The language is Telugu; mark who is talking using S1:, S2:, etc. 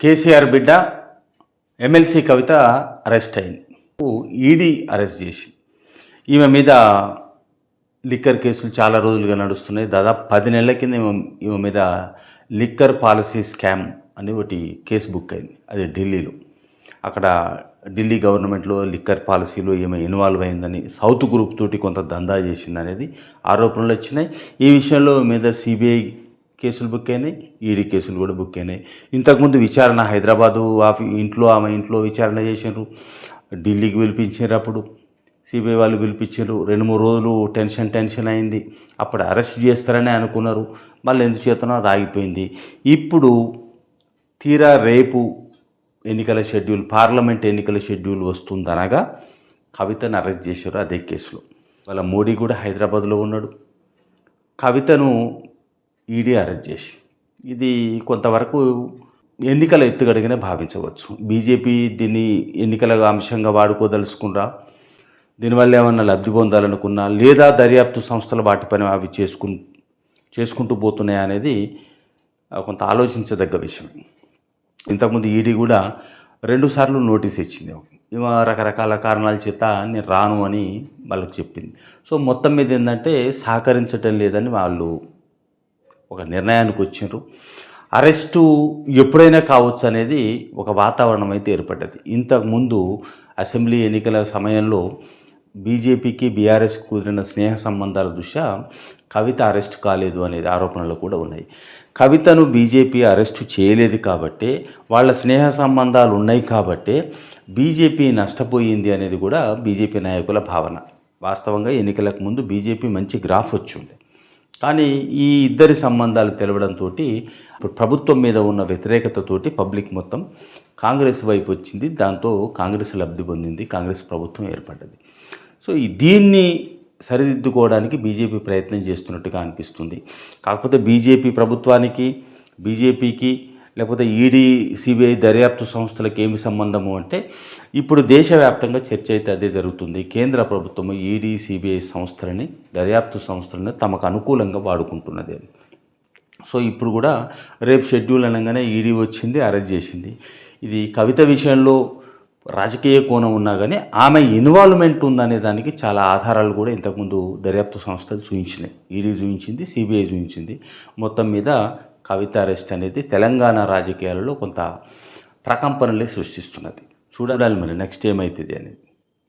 S1: కేసీఆర్ బిడ్డ ఎమ్మెల్సీ కవిత అరెస్ట్ అయింది. ఈడీ అరెస్ట్ చేసి ఈమె మీద లిక్కర్ కేసులు చాలా రోజులుగా నడుస్తున్నాయి. దాదాపు పది నెలల కింద ఈమె ఈమె మీద లిక్కర్ పాలసీ స్కామ్ అని ఒకటి కేసు బుక్ అయింది. అది ఢిల్లీలో. అక్కడ ఢిల్లీ గవర్నమెంట్లో లిక్కర్ పాలసీలో ఈమె ఇన్వాల్వ్ అయిందని సౌత్ గ్రూప్ తోటి కొంత దందా చేసింది అనేది ఆరోపణలు వచ్చినాయి. ఈ విషయంలో మీద సిబిఐ కేసులు బుక్ అయినాయి ఈడీ కేసులు కూడా బుక్ అయినాయి. ఇంతకుముందు విచారణ హైదరాబాదు ఆఫీ ఇంట్లో ఆమె ఇంట్లో విచారణ చేశారు ఢిల్లీకి పిలిపించారు అప్పుడు. సిబిఐ వాళ్ళు పిలిపించారు రెండు మూడు రోజులు టెన్షన్ టెన్షన్ అయింది. అప్పుడు అరెస్ట్ చేస్తారని అనుకున్నారు. మళ్ళీ ఎందుకు చేతనో అది ఆగిపోయింది. ఇప్పుడు తీరా రేపు ఎన్నికల షెడ్యూల్ పార్లమెంట్ ఎన్నికల షెడ్యూల్ వస్తుందనగా కవితను అరెస్ట్ చేశారు అదే కేసులో. వాళ్ళ మోడీ కూడా హైదరాబాద్లో ఉన్నాడు. కవితను ఈడీ అరెస్ట్ చేసి. ఇది కొంతవరకు ఎన్నికల ఎత్తుగడిగానే భావించవచ్చు. బీజేపీ దీన్ని ఎన్నికల అంశంగా వాడుకోదలుచుకున్నా దీనివల్ల ఏమన్నా లబ్ధి పొందాలనుకున్నా? లేదా దర్యాప్తు సంస్థలు వాటి పని అవి చేసుకు చేసుకుంటూ పోతున్నాయి అనేది కొంత ఆలోచించదగ్గ విషయం. ఇంతకుముందు ఈడీ కూడా రెండుసార్లు నోటీస్ ఇచ్చింది ఇవా రకరకాల కారణాల చేత నేను రాను అని వాళ్ళకి చెప్పింది. సో మొత్తం మీద ఏంటంటే సహకరించటం లేదని వాళ్ళు ఒక నిర్ణయానికి వచ్చారు అరెస్టు ఎప్పుడైనా కావచ్చు అనేది ఒక వాతావరణం అయితే ఏర్పడ్డది. ఇంతకుముందు అసెంబ్లీ ఎన్నికల సమయంలో బీజేపీకి బీఆర్ఎస్ కుదిరిన స్నేహ సంబంధాల దృష్ట్యా కవిత అరెస్ట్ కాలేదు అనేది ఆరోపణలు కూడా ఉన్నాయి. కవితను బీజేపీ అరెస్టు చేయలేదు కాబట్టి వాళ్ళ స్నేహ సంబంధాలు ఉన్నాయి కాబట్టే బీజేపీ నష్టపోయింది అనేది కూడా బీజేపీ నాయకుల భావన. వాస్తవంగా ఎన్నికలకు ముందు బీజేపీ మంచి గ్రాఫ్ వచ్చింది. కానీ ఈ ఇద్దరి సంబంధాలు తెలవడంతో ప్రభుత్వం మీద ఉన్న వ్యతిరేకతతోటి పబ్లిక్ మొత్తం కాంగ్రెస్ వైపు వచ్చింది. దాంతో కాంగ్రెస్ లబ్ధి పొందింది. కాంగ్రెస్ ప్రభుత్వం ఏర్పడ్డది. సో ఈ దీన్ని సరిదిద్దుకోవడానికి బీజేపీ ప్రయత్నం చేస్తున్నట్టుగా అనిపిస్తుంది. కాకపోతే బీజేపీ ప్రభుత్వానికి బీజేపీకి లేకపోతే ఈడీ సిబిఐ దర్యాప్తు సంస్థలకు ఏమి సంబంధము అంటే ఇప్పుడు దేశవ్యాప్తంగా చర్చ అయితే అదే జరుగుతుంది. కేంద్ర ప్రభుత్వం ఈడీ సిబిఐ సంస్థలని దర్యాప్తు సంస్థలని తమకు అనుకూలంగా వాడుకుంటున్నది. అని సో ఇప్పుడు కూడా రేపు షెడ్యూల్ అనగానే ఈడీ వచ్చింది అరెస్ట్ చేసింది. ఇది కవిత విషయంలో రాజకీయ కోణం ఉన్నా కానీ ఆమె ఇన్వాల్వ్మెంట్ ఉందనే దానికి చాలా ఆధారాలు కూడా ఇంతకుముందు దర్యాప్తు సంస్థలు చూపించినాయి ఈడీ చూపించింది సిబిఐ చూపించింది మొత్తం మీద కవిత అరెస్ట్ అనేది తెలంగాణ రాజకీయాలలో కొంత ప్రకంపనలే సృష్టిస్తున్నది. చూడాలి మరి నెక్స్ట్ ఏమవుతుంది అనేది.